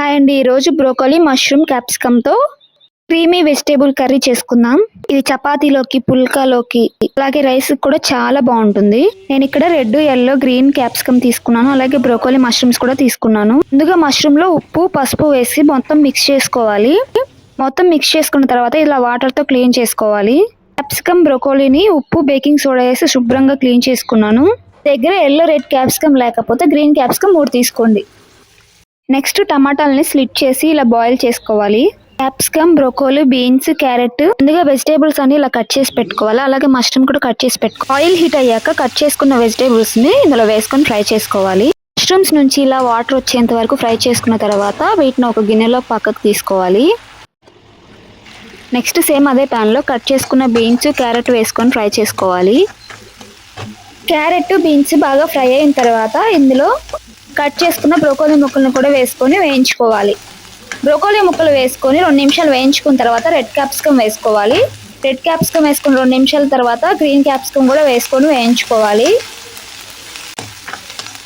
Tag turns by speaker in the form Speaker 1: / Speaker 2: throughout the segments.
Speaker 1: Hi అండి. ఈరోజు broccoli mushroom క్యాప్సికమ్తో క్రీమీ వెజిటేబుల్ కర్రీ చేసుకుందాం. ఇది చపాతీలోకి పుల్కాలోకి అలాగే రైస్ కూడా చాలా బాగుంటుంది. నేను ఇక్కడ రెడ్ ఎల్లో గ్రీన్ క్యాప్సికమ్ తీసుకున్నాను. అలాగే బ్రోకోలీ మష్రూమ్స్ కూడా తీసుకున్నాను. ముందుగా మష్రూమ్లో ఉప్పు పసుపు వేసి మొత్తం మిక్స్ చేసుకోవాలి. మొత్తం మిక్స్ చేసుకున్న తర్వాత ఇలా వాటర్తో క్లీన్ చేసుకోవాలి. క్యాప్సికమ్ బ్రోకోలీని ఉప్పు బేకింగ్ సోడా వేసి శుభ్రంగా క్లీన్ చేసుకున్నాను. దగ్గర ఎల్లో రెడ్ క్యాప్సికమ్ లేకపోతే గ్రీన్ క్యాప్సికమ్ మూడు తీసుకోండి. నెక్స్ట్ టమాటాలని స్లిట్ చేసి ఇలా బాయిల్ చేసుకోవాలి. క్యాప్సికమ్ బ్రోకోలు బీన్స్ క్యారెట్ ముందుగా వెజిటేబుల్స్ అన్ని ఇలా కట్ చేసి పెట్టుకోవాలి. అలాగే మష్రూమ్ కూడా కట్ చేసి పెట్టుకో ఆయిల్ హీట్ అయ్యాక కట్ చేసుకున్న వెజిటేబుల్స్ని ఇందులో వేసుకొని ఫ్రై చేసుకోవాలి. మష్రూమ్స్ నుంచి ఇలా వాటర్ వచ్చేంత వరకు ఫ్రై చేసుకున్న తర్వాత వీటిని ఒక గిన్నెలో పక్కకు తీసుకోవాలి. నెక్స్ట్ సేమ్ అదే ప్యాన్లో కట్ చేసుకున్న బీన్స్ క్యారెట్ వేసుకొని ఫ్రై చేసుకోవాలి. క్యారెట్ బీన్స్ బాగా ఫ్రై అయిన తర్వాత ఇందులో కట్ చేసుకున్న బ్రోకోలీ ముక్కలను కూడా వేసుకొని వేయించుకోవాలి. బ్రోకోలీ ముక్కలు వేసుకొని రెండు నిమిషాలు వేయించుకున్న తర్వాత రెడ్ క్యాప్సికమ్ వేసుకోవాలి. రెడ్ క్యాప్సికమ్ వేసుకుని రెండు నిమిషాల తర్వాత గ్రీన్ క్యాప్సికమ్ కూడా వేసుకొని వేయించుకోవాలి.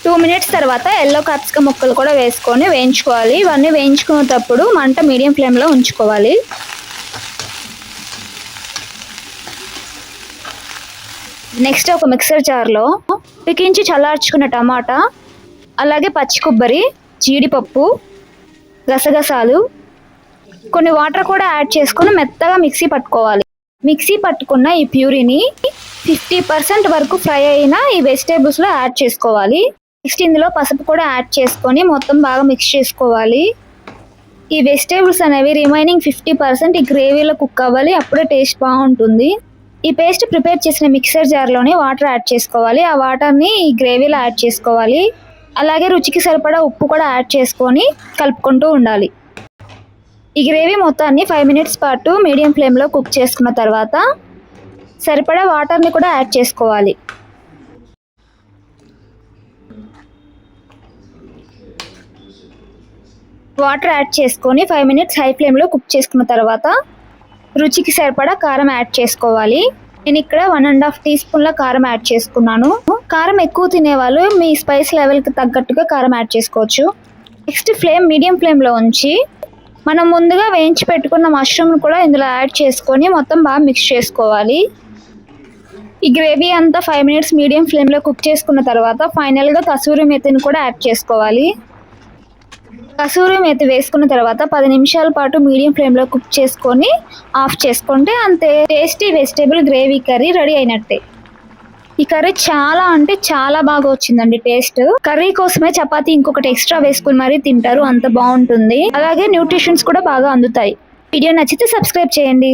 Speaker 1: టూ మినిట్స్ తర్వాత ఎల్లో క్యాప్సికమ్ ముక్కలు కూడా వేసుకొని వేయించుకోవాలి. ఇవన్నీ వేయించుకునేటప్పుడు మంట మీడియం ఫ్లేమ్లో ఉంచుకోవాలి. నెక్స్ట్ ఒక మిక్సర్ జార్లో పికించి చల్లార్చుకున్న టమాటా అలాగే పచ్చి కొబ్బరి జీడిపప్పు గసగసాలు కొన్ని వాటర్ కూడా యాడ్ చేసుకొని మెత్తగా మిక్సీ పట్టుకోవాలి. మిక్సీ పట్టుకున్న ఈ ప్యూరీని ఫిఫ్టీ పర్సెంట్ వరకు ఫ్రై అయిన ఈ వెజిటేబుల్స్లో యాడ్ చేసుకోవాలి. నెక్స్ట్ ఇందులో పసుపు కూడా యాడ్ చేసుకొని మొత్తం బాగా మిక్స్ చేసుకోవాలి. ఈ వెజిటేబుల్స్ అనేవి రిమైనింగ్ ఫిఫ్టీ పర్సెంట్ ఈ గ్రేవీలో కుక్ అవ్వాలి. అప్పుడే టేస్ట్ బాగుంటుంది. ఈ పేస్ట్ ప్రిపేర్ చేసిన మిక్సర్ జార్లోనే వాటర్ యాడ్ చేసుకోవాలి. ఆ వాటర్ని ఈ గ్రేవీలో యాడ్ చేసుకోవాలి. అలాగే రుచికి సరిపడా ఉప్పు కూడా యాడ్ చేసుకొని కలుపుకుంటూ ఉండాలి. ఈ గ్రేవీ మొత్తాన్ని ఫైవ్ మినిట్స్ పాటు మీడియం ఫ్లేమ్లో కుక్ చేసుకున్న తర్వాత సరిపడా వాటర్ని కూడా యాడ్ చేసుకోవాలి. వాటర్ యాడ్ చేసుకొని ఫైవ్ మినిట్స్ హై ఫ్లేమ్లో కుక్ చేసుకున్న తర్వాత రుచికి సరిపడా కారం యాడ్ చేసుకోవాలి. నేను ఇక్కడ వన్ అండ్ హాఫ్ టీ స్పూన్ల కారం యాడ్ చేసుకున్నాను. కారం ఎక్కువ తినేవాళ్ళు మీ స్పైస్ లెవెల్కి తగ్గట్టుగా కారం యాడ్ చేసుకోవచ్చు. నెక్స్ట్ ఫ్లేమ్ మీడియం ఫ్లేమ్లో ఉంచి మనం ముందుగా వేయించి పెట్టుకున్న మష్రూమ్ను కూడా ఇందులో యాడ్ చేసుకొని మొత్తం బాగా మిక్స్ చేసుకోవాలి. ఈ గ్రేవీ అంతా ఫైవ్ మినిట్స్ మీడియం ఫ్లేమ్లో కుక్ చేసుకున్న తర్వాత ఫైనల్గా కసూరి మెతిని కూడా యాడ్ చేసుకోవాలి. కసూరి మేతి వేసుకున్న తర్వాత పది నిమిషాల పాటు మీడియం ఫ్లేమ్లో కుక్ చేసుకొని ఆఫ్ చేసుకుంటే అంతే. Tasty vegetable gravy curry ready అయినట్టే. ఈ కర్రీ చాలా అంటే చాలా బాగా వచ్చిందండి టేస్ట్. కర్రీ కోసమే చపాతి ఇంకొకటి ఎక్స్ట్రా వేసుకుని మరీ తింటారు అంత బాగుంటుంది. అలాగే న్యూట్రిషన్స్ కూడా బాగా అందుతాయి. వీడియో నచ్చితే సబ్స్క్రైబ్ చేయండి.